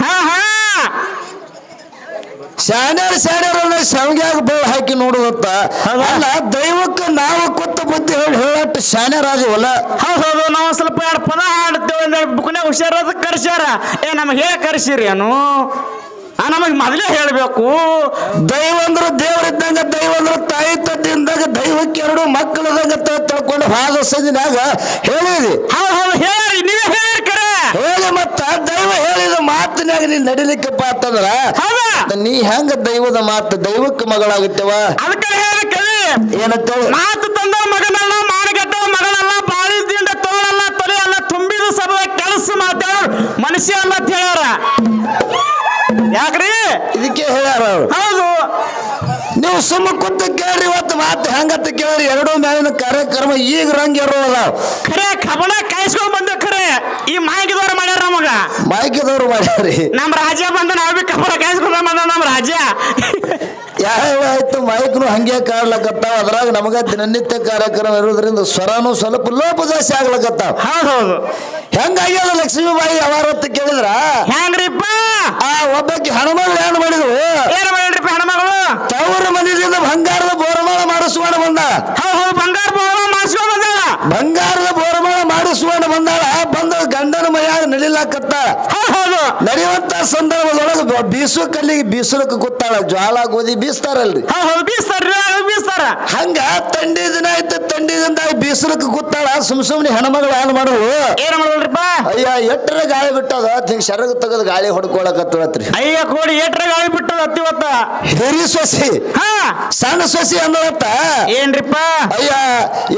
ಹಾ ಹಾ. ಶಾಣ್ಯಾರ ಶಾಣ್ಯಾರ ಶಾವ್ಗ್ಯಾಗ ಬೇಳ ಹಾಕಿ ನೋಡುದತ್ತ? ಅಲ್ಲ ದೈವಕ್ಕೆ ನಾವು ಕೊತ್ತ ಬುದ್ಧಿ ಹೇಳಿ ಹೇಳಟ್ಟು ಶಾಣ್ಯಾರಾದಿವಲ್ಲ ಹೌದು ಹೌದು. ನಾವು ಸ್ವಲ್ಪ ಎರಡು ಪದ ಹಾಡ್ತೇವೆ ಅಂದ್ರೆ ಬುಕ್ನಾಗ ಹುಷಾರದ ಕರ್ಸ್ಯಾರ. ಏ ನಮಗೆ ಹೇಗೆ ಕರ್ಸಿರಿ ಏನು ಆ ನಮಗೆ ಮೊದಲೇ ಹೇಳಬೇಕು. ದೈವ ಅಂದ್ರೆ ದೇವರಿದ್ದಂಗ ದೈವ ಅಂದ್ರೆ ತಾಯಿ ತದ್ದಿಂದಾಗ ದೈವಕ್ಕೆ ಎರಡು ಮಕ್ಕಳದಂಗ ತಿಳ್ಕೊಂಡು ಹಾದ ಸಂದಿನಾಗ ಹೇಳಿದಿ ಹೌದು ಹೌದು. ಹೇಳಿ ಕರೆ ಹೇಳಿ ಮತ್ತ ದೈವ ಹೇಳಿದ ಮಾತಿನಾಗ ನೀನ್ ನಡಿಲಿಕ್ಕಪ್ಪ ಅಂತಂದ್ರ ನೀ ಹೆಂಗ ದೈವದ ಮಾತು ದೈವಕ್ಕೆ ಮಗಳಾಗುತ್ತೇವ? ಅದಕ್ಕೆ ಹೇಳಿ ಕವಿ ಏನಂತೇಳಿ ಮಾತು ತಂದ ಮಗನಲ್ಲ ಮಾನಗಟ್ಟ ಮಗಳಲ್ಲ ಬಾಳಿದ್ದಿಂದ ತೋಳಲ್ಲ ತಲೆ ಅಲ್ಲ ತುಂಬಿದ ಸಭೆ ಕೆಲಸ ಮಾತಾಡೋರು ಮನುಷ್ಯ ಅಲ್ಲ ಅಂತ ಹೇಳ್ಯಾರ. ಯಾಕ್ರಿ? ಇದಕ್ಕೆ ಹೇಳ್ಯಾರ ಹೌದು. ನೀವು ಸುಮ್ಮ ಕುಂತ ಕೇಳ್ರಿ ಇವತ್ತು ಮಾತು ಹೆಂಗತ್ತ ಕೇಳ್ರಿ. ಎರಡೂ ಮ್ಯಾಲಿನ ಕಾರ್ಯಕ್ರಮ ಈಗ ರಂಗ ಇರೋಲ್ಲ ಖರೆ ಕಬಣ ಕಾಯಿಸ್ಕೊಂಡ್ ಬಂದ ಖರೆ. ಈ ಮಾಡ್ಯಾರ ನಮಗ ಮಾಯ್ಕಿದವ್ರು ಮಾಡ್ಯಾರಿ. ನಮ್ಮ ರಾಜ್ಯ ಬಂದ ನಾವ್ ಬಿ ಕಬಣ ಕಾಯಿಸ್ಕೊಂಡ್ ಬಂದ ನಮ್ಮ ರಾಜ್ಯ. ಯಾವ ಆಯ್ತು ಮೈಕ್ನು ಹಂಗೆ ಕಾಡ್ಲಕತ್ತಾವ ಅದ್ರಾಗ ನಮಗ ದಿನನಿತ್ಯ ಕಾರ್ಯಕ್ರಮ ಇರೋದ್ರಿಂದ ಸ್ವರನು ಸ್ವಲ್ಪ ಲೋಪದೋಷ ಆಗ್ಲಕತ್ತಾವ. ಹೌದು ಹೌದು ಹೆಂಗಾಗ್ಯದ ಲಕ್ಷ್ಮೀಬಾಯಿ ಅವಾರತ್ತ ಕೇಳಿದ್ರ? ಹೆಂಗ್ರಿಪ್ಪ? ಆ ಒಬ್ಬಕ್ಕೆ ಹನುಮಗಳು ಏನ್ ಮಾಡಿದ್ರು ಏನ್ ಮಾಡಿದ್ರಿಪ್ಪ ಹೆಣ್ಮಗಳು ತವರ ಮನೆಯಿಂದ ಬಂಗಾರದ ಬೋರಮಾಳ ಮಾಡಿಸ್ಕೊಂಡು ಬಂದ. ಹೌದು ಹೌದು ಬಂಗಾರ ಬೋರಮಾಳ ಮಾಡಿಸ್ಕೊಂಡ್ ಬಂದ. ಬಂಗಾರದ ಬೋರಮಾಳ ಮಾಡಿಸುವಣ ಬಂದಾಳ ಬಂದ ಗಂಡನ ಹೌದು ನಡೆಯುವಂತ ಸಂದರ್ಭದೊಳಗೆ ಬೀಸು ಕಲ್ಲಿಗೆ ಬೀಸಲಕ್ಕೆ ಗೊತ್ತಾಳ ಜ್ವಾಲ ಗೋಧಿ ಬೀಸ್ತಾರಲ್ರಿ. ಬೀಸ್ತಾರ. ಹಂಗ ತಂಡಿ ದಿನ ಆಯ್ತು ತಂಡಿ ದಿನ ಬೀಸಲಕ್ಕೆ ಗೊತ್ತಾಳ ಸುಮ್ ಸುಮ್ನೆ ಹೆಣ್ಮಗಳು ಏನ್ ಮಾಡುವು. ಏನ್ ಮಾಡಲ್ರಿಪ್ಪ ಅಯ್ಯ ಎಟ್ರ ಗಾಳಿ ಬಿಟ್ಟದ ಹಿಂಗ್ ಶರಗ ತಗದ ಗಾಳಿ ಹೊಡ್ಕೊಳಕತ್ತತ್ರಿ ಅಯ್ಯ ಕೋಡಿ ಎಟ್ರ ಗಾಳಿ ಬಿಟ್ಟದ ಹತ್ತಿವತ್ತ ಹಿರಿ ಸೊಸಿ. ಹಾ. ಸಣ್ಣ ಸೊಸಿ ಅನ್ನೋತ್ತ ಏನ್ರಿಪ್ಪ? ಅಯ್ಯ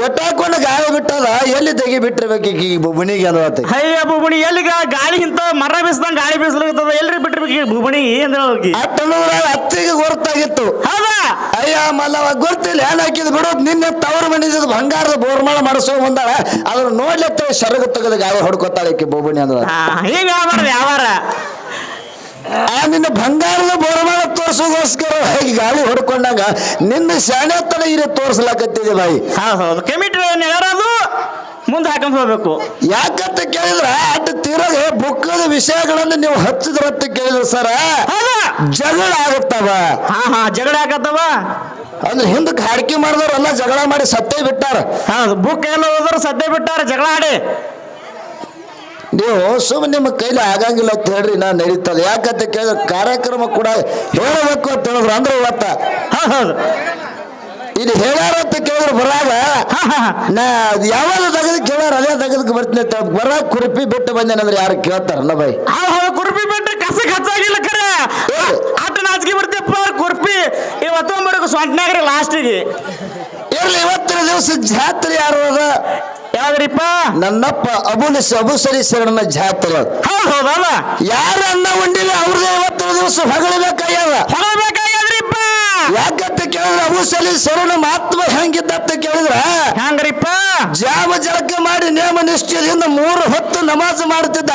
ಎಟ್ಟಾಕೊಂಡು ಗಾಳಿ ಬಿಟ್ಟದ ಎಲ್ಲಿ ತೆಗಿ ಬಿಟ್ಟಿರ್ಬೇಕು ಈಗ ಈ ಬುಬಣಿಗೆ ಅನ್ನೋತ್ತ ಅಯ್ಯ ಬುಬುಣಿ ಎಲ್ಲಿ ಗಾ- ಗಾಳಿ ಇಂತ ಮರ ಬೀಸ್ದಂಗ ಗಾಳಿ ಬೀಸ್ಲಾಗತ್ತದ ಎಲ್ರಿ ಬಿಟ್ಟಿರ್ಬೇಕು ಬುಬಣಿ ಏನ್ ಹೇಳಿ ಅಟ್ಟನೂರ ಅತ್ತಿಗೆ ಗೊತ್ತಾಗಿತ್ತು ಹೌದಾ? ಅಯ್ಯ ಮಲ್ಲವ ಗೊತ್ತಿಲ್ಲ ಏನ್ ಹಾಕಿದ್ ಬಿಡು. ನಿನ್ನೆ ತವರು ಮನಿದ ಬಂಗಾರದ ಬೋರ್ಮಾಳ ಮಾಡಿಸೋ ಬಂದಾಳ ಅದ್ರ ನೋಡ್ಲತ್ತ ಶರಗ ತೆಗೆದ ಗಾಳಿ ಹೊಡ್ಕೊತಾಳೆ ಈಕಿ ಬೊಬ್ಬಣಿ ಅಂದ್ರ ಈಗ ವ್ಯಾಪಾರ ವ್ಯಾಪಾರ. ಯಾವಾರ ಆ ನಿನ್ನ ಬಂಗಾರದ ಬೋರ್ಮಾಳ ತೋರ್ಸೋಗೋಸ್ಕರ ಹೋಗಿ ಗಾಳಿ ಹೊಡ್ಕೊಂಡಾಗ ನಿನ್ನ ಶಾಣೆತನ ಇರೋ ತೋರ್ಸ್ಲಾಕತ್ತಿದೆ ಬಾಯಿ. ಕೆಮಿಟ್ರಿ ನೆಗರದು ಮುಂದೆ ಹಾಕೊಂಡ್ ಹೋಗ್ಬೇಕು. ಯಾಕಂತ ಕೇಳಿದ್ರ ಅಟ್ ತಿರುಗಿ ಬುಕ್ಕದ ವಿಷಯಗಳನ್ನು ನೀವು ಹಚ್ಚಿದ್ರ ಅಂತ ಕೇಳಿದ್ರ ಸರ ಹೌದಾ? ಜಗಳ ಆಗುತ್ತವ. ಹಾ ಹಾ ಜಗಳ ಆಗತ್ತವ? ಅಂದ್ರೆ ಹಿಂದಕ್ಕೆ ಹಾಡಿಕೆ ಮಾಡಿದವರೆಲ್ಲ ಜಗಳ ಮಾಡಿ ಸತ್ತೇ ಬಿಟ್ಟಾರ. ಹೌದು ಬುಕ್ ಎಲ್ಲ ಹೋದ್ರ ಸತ್ತೆ ಬಿಟ್ಟಾರ ಜಗಳ ಆಡಿ. ನೀವು ಸುಮ್ಮನೆ ನಿಮ್ಮ ಕೈಲಿ ಆಗಂಗಿಲ್ಲ ಅಂತ ಹೇಳ್ರಿ ನಾ ನಡೀತದೆ. ಯಾಕಂತ ಕೇಳಿದ್ರೆ ಕಾರ್ಯಕ್ರಮ ಕೂಡ ಹೇಳಬೇಕು ಅಂತ ಹೇಳಿದ್ರು ಅಂದ್ರೆ ಇವತ್ತ. ಹೌದು. ಇಲ್ಲಿ ಹೇಳ್ಯಾರ ಅಂತ ಕೇಳಿದ್ರು ಬರಾಗ. ನಾ ಅದ್ ಯಾವಾಗ ತೆಗೆದು ಕೇಳ್ಯಾರ ಅದೇ ತೆಗೆದಕ್ಕೆ ಬರ್ತೀನಿ ಅಂತ ಬರಾಗ ಕುರುಪಿ ಬಿಟ್ಟು ಬಂದೇನಂದ್ರೆ ಯಾರು ಕೇಳ್ತಾರಲ್ಲ ಬೈ ಕುರುಪಿ ಬಿಟ್ಟು ಕಸಕ್ಕೆ ಹಚ್ಚಾಗಿಲ್ಲ ಖರೆ ಆಟ ನಾಚಿಕೆ ಬರ್ತೀಯಪ್ಪ ಕುರ್ಪಿ. ಇವತ್ತೊಂಬರಕು ಸೊಂಟ್ನಾಗ್ರಿ ಲಾಸ್ಟಿಗೆ. ಇರ್ಲಿ ಇವತ್ತಿನ ದಿವಸ ಜಾತ್ರೆ ಯಾರು ಅದ? ಯಾವ್ದ್ರಿಪ್ಪ? ನನ್ನಪ್ಪ ಅಬುಲಿ ಅಬುಸರಿ ಶರಣನ ಜಾತ್ರೆ. ಹೌದು ಹೌದಲ್ಲ? ಯಾರು ಅನ್ನ ಉಂಡಿಲ್ಲ ಅವ್ರದೇ ಇವತ್ತಿನ ದಿವಸ ಯಾಕಂತ ಕೇಳಿದ್ರೆ ಸರಣ ಮಹತ್ವ ಹೆಂಗಿದ್ದ ಅಂತ ಕೇಳಿದ್ರ? ಹೆಂಗ್ರಿಪ್ಪ? ಜಾಮ ಜಳಕ ಮಾಡಿ ನೇಮ ನಿಷ್ಠೆಯಿಂದ ಮೂರು ಹೊತ್ತು ನಮಾಜ್ ಮಾಡುತ್ತಿದ್ದ.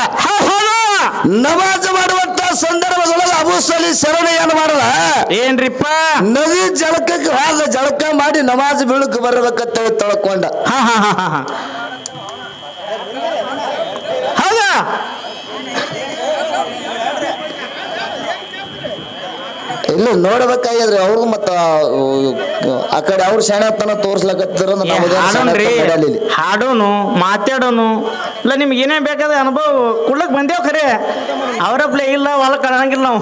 ನಮಾಜ್ ಮಾಡುವಂತ ಸಂದರ್ಭದೊಳಗೆ ಅಬುಸಲಿ ಶರಣ ಏನ್ ಮಾಡಲ್ಲ ಏನ್ರಿಪ್ಪ? ನದಿ ಜಳಕಕ್ಕೆ ಹೋದ ಜಳಕ ಮಾಡಿ ನಮಾಜ್ ಬೀಳಕ್ ಬರಬೇಕಂತ ತಳ್ಕೊಂಡ. ಹಾ ಹಾ ಹಾ ಹಾ ಹಾ ಹೌದಾ ಇಲ್ಲ ನೋಡ್ಬೇಕಾಗ್ಯದ್ರಿ ಅವ್ರಿಗೂ ಮತ್ತ ಆ ಕಡೆ ಅವ್ರ ಶಾಣೆತನ ತೋರ್ಸ್ಲಕತ್ತಿರ ಹಾಡೋನು ಮಾತಾಡೋನು. ಇಲ್ಲ ನಿಮ್ಗೆ ಏನೇ ಬೇಕಾದ ಅನುಭವ ಕುಡ್ಲಕ್ ಬಂದೇವ್ ಖರೆ. ಅವರಪ್ಲೆ ಇಲ್ಲ ಹೊಲ ಕಾಣಂಗಿಲ್ಲ ನಾವು.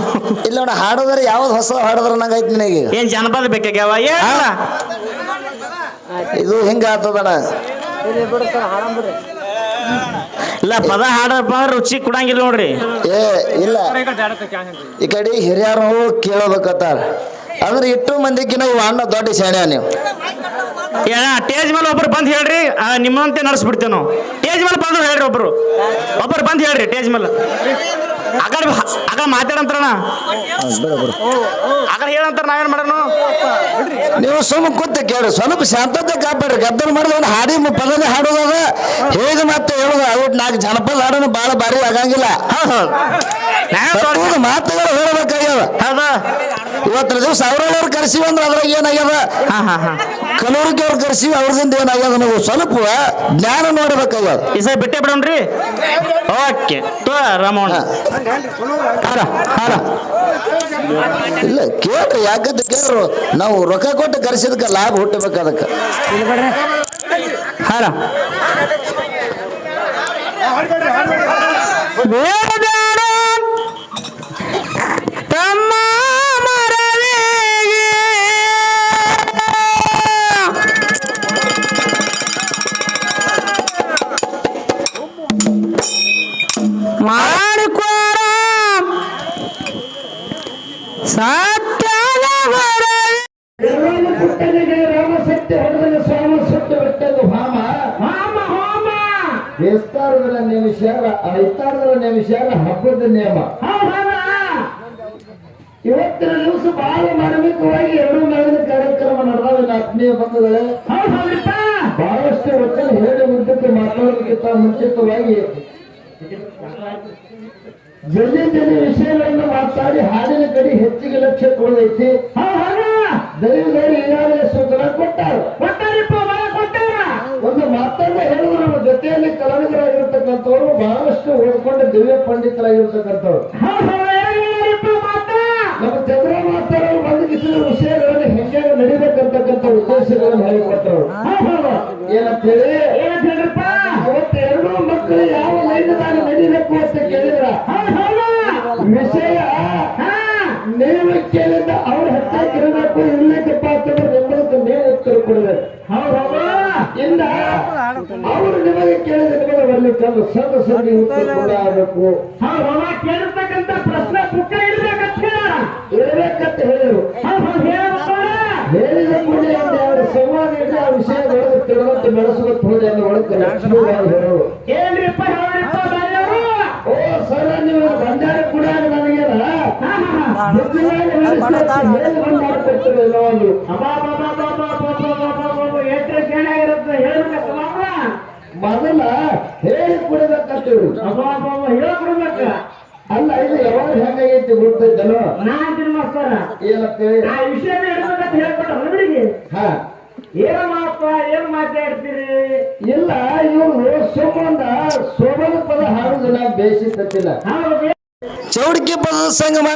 ಇಲ್ಲ ನೋಡ ಹಾಡೋದ್ರೆ ಯಾವ್ದು ಹೊಸ ಹಾಡೋದ್ರ ಐತಿ ನಿನಗೆ. ಏನ್ ಜನಪದ ಬೇಕಾಗ್ಯಾವ ಏನ ಇದು ಹಿಂಗ ಆತದಣ ಇಲ್ಲ ಪದ ಹಾಡಪ್ಪ ರುಚಿ ಕೊಡಂಗಿಲ್ಲ ನೋಡ್ರಿ. ಏ ಇಲ್ಲ. ಈ ಕಡೆ ಹಿರಿಯರು ಕೇಳಬೇಕತ್ತಾರ. ಅಂದ್ರೆ ಇಟ್ಟು ಇವ ಅಣ್ಣ ದೊಡ್ಡ ಶಾಣೆ ನೀವು. ಏ ಟೇಜ್ ಮೇಲೆ ಒಬ್ರು ಬಂದು ಹೇಳ್ರಿ ನಿಮ್ಮಂತೆ ನಡೆಸ್ಬಿಡ್ತೇವೆ ನಾವು. ಟೇಜ್ ಮೇಲೆ ಬಂದು ಹೇಳ್ರಿ ಒಬ್ರು. ಒಬ್ಬರು ಬಂದು ಹೇಳ್ರಿ ಟೇಜ್ ಮೇಲೆ. ಕಡೆ ಆಗ ಮಾತಾಡಂತಾರಣ? ಆಗ ಹೇಳಂತಾರ ನಾವೇನ್ ಮಾಡೋಣ ನೀವು ಸುಮ್ಮ ಕೂತ ಕೇಳಿ ಸ್ವಲ್ಪ ಶಾಂತತೆ ಕಾಪಾಡ್ರಿ. ಗದ್ದಲ ಮಾಡಿದ್ರೆ ಹಾಡಿ ಮ- ಪದನೇ ಹಾಡೋದದ. ಹೇಗೆ ಮತ್ತೆ ಹೇಳೋದು? ಅವ್ರು ನಾಲ್ಕು ಜನಪದ ಹಾಡೋನು ಭಾಳ ಭಾರಿ ಆಗಂಗಿಲ್ಲ. ಮಾತುಗಳು ಹೇಳಬೇಕಾಗ್ಯವ. ಹೌದು? ಇವತ್ತಿನ ದಿವಸ ಅವ್ರವ್ರು ಕರೆಸಿವಿ ಅಂದ್ರೆ ಅದ್ರಾಗ ಏನಾಗ್ಯದ? ಹಾ ಹಾ ಹಾ. ಕಲೋರಿಕೆ ಅವ್ರು ಕರ್ಸಿವಿ ಅವ್ರದಿಂದ ಏನಾಗ್ಯದ ನಾವು ಸ್ವಲ್ಪ ಜ್ಞಾನ ನೋಡ್ಬೇಕಾಗ್ಯದ ಈ ಸಲ ಬಿಟ್ಟೆ ಬಿಡೋಣ್ರಿ? ಓಕೆ ತೋ ರಾಮಣ್ಣ. ಹಾರ ಹಾರ ಇಲ್ಲ ಕೇಳ್ರಿ ಯಾಕಂತ ಕೇಳ್ರು ನಾವು ರೊಕ್ಕ ಕೊಟ್ಟು ಕರ್ಸಿದಕ್ಕೆ ಲಾಭ ಹುಟ್ಟಬೇಕು ಅದಕ್ಕೆ. ಹಾರ ಪುಟ್ಟನಿಗೆ ರಾಮ ಸತ್ಯ ಹೊಡೆದಾಗ ಸ್ವಾಮ ಸತ್ಯ ಬಿಟ್ಟದ್ದು ಹಾಮ ಹಾಮ ಹೋಮ. ವಿಸ್ತಾರದಲ್ಲಿ ನೇಮಿಸ್ಯಾರ ಐತಾರದಲ್ಲಿ ನೇಮಿಸ್ಯಾರ ಹಬ್ಬದ ನಿಯಮ ಇವತ್ತಿನ ದಿವಸ ಬಹಳ ಮಾರ್ಮಿಕವಾಗಿ ಎರಡು ಮೇಲಿನ ಕಾರ್ಯಕ್ರಮ ನಡೆದ ಆತ್ಮೀಯ ಬಂಧುಗಳೇ ಬಹಳಷ್ಟು ವಚನ ಹೇಳಿ ಉದ್ದಕ್ಕೆ ಮಾತಾಡೋದಕ್ಕಿಂತ ಮುಂಚಿತವಾಗಿ ಜಲ್ದಿ ಜಲ್ದಿ ವಿಷಯಗಳನ್ನು ಮಾತಾಡಿ ಹಾಡಿನ ಕಡೆ ಹೆಚ್ಚಿಗೆ ಲಕ್ಷ್ಯ ಕೊಡೈತಿ ದೈವದವರು ಈಗಾಗಲೇ ಸೂಚನೆ ಕೊಟ್ಟಾರ. ಒಂದು ಮಾತನ್ನ ಹೇಳಿದ್ರು ನಮ್ಮ ಜೊತೆಯಲ್ಲಿ ಕಲಾವಿದರಾಗಿರ್ತಕ್ಕಂಥವ್ರು ಬಹಳಷ್ಟು ಓದ್ಕೊಂಡು ದಿವ್ಯ ಪಂಡಿತರಾಗಿರ್ತಕ್ಕಂಥವ್ರು. ನಮ್ಮ ಚಂದ್ರ ಮಾಸ್ತರವರು ಬಂದಿಸಿದ ವಿಷಯಗಳನ್ನು ಹೆಂಗೆ ನಡಿಬೇಕಂತಕ್ಕಂಥ ಉದ್ದೇಶಗಳನ್ನು ಹೇಳಿಕೊಟ್ಟರು. ಏನಂತ ಹೇಳಿ ಮಕ್ಕಳು ಯಾವ ಲೈನ್ ನಡಿಬೇಕು ಅಂತ ವಿಷಯ. ನೀವು ಕೇಳಿದ ಅವ್ರ ಹತ್ತಾಕಿರಬೇಕು ಇರ್ಲಿಕ್ಕಪ್ಪ ಅಂತಂದ್ರೆ ನಿಮ್ಮದಕ್ಕೆ ನೀವು ಉತ್ತರ ಕೊಡಬೇಕು ಇಂದ ಅವರು ನಿಮಗೆ ಕೇಳಿದ ನಿಮಗೆ ಬರ್ಲಿಕ್ಕೆ ಸದ ಸಣ್ಣ ಉತ್ತರ ಕೊಡಬೇಕು ಕೇಳಿರ್ತಕ್ಕಂಥ ಪ್ರಶ್ನೆ ಇರ್ಬೇಕಂತ ಇರಬೇಕಂತ ಹೇಳಿದರು. ಹೇಳಿದ ಕೂಡಲೇ ಒಂದು ಅವರ ಸಂವಾದ ಇಟ್ಟು ಆ ಬೆಳೆದು ತಿಳಿದಂತೆ ಬೆಳೆಸುವಂತ ಹೋದೆ ಅನ್ನೋ ಒಳಗೆ ಏನ್ರಿಪ್ಪ ಹೇಳ್ರಿಪ್ಪ? ಬಂಡಾರ ಕೂಡ ಬುದ್ಧಿವಾಗಿ ಬಾ ಹೇಳಿ ಬಾ ಬಾ ಏನೋ ಒಂದು ಎಷ್ಟು ಚೆನ್ನಾಗಿರುತ್ತೆ ಹೇಳ್ಬೇಕಪ್ಪ ಮೊದಲ ಹೇಳಿ ಕೊಡಬೇಕಂತೀವಿ ಹೇಳ್ಕೊಡ್ಬೇಕ ಅಲ್ಲ ಇದು ಯಾವಾಗ ಹೆಂಗಾಗೈತಿ ಗೊತ್ತೈತನೋ ನಾನ್ ಅಂತೀನಿ ಮಾಸ್ತರ ಏನಂತೆ ವಿಷಯ ಹೇಳ್ಬೇಕಂತ ಹಾ ಏನ ಮಾಪ ಏನ್ ಮಾತಾಡ್ತೀರಿ? ಇಲ್ಲ ಇವ್ರು ಸೋಮಂದ ಸೋಮನ ಪದ ಹಾಡುದಿಲ್ಲ ಬೇಸಿದ್ದಿಲ್ಲ ಚೌಡಿಕೆ ಪದ ಸಂಗಮ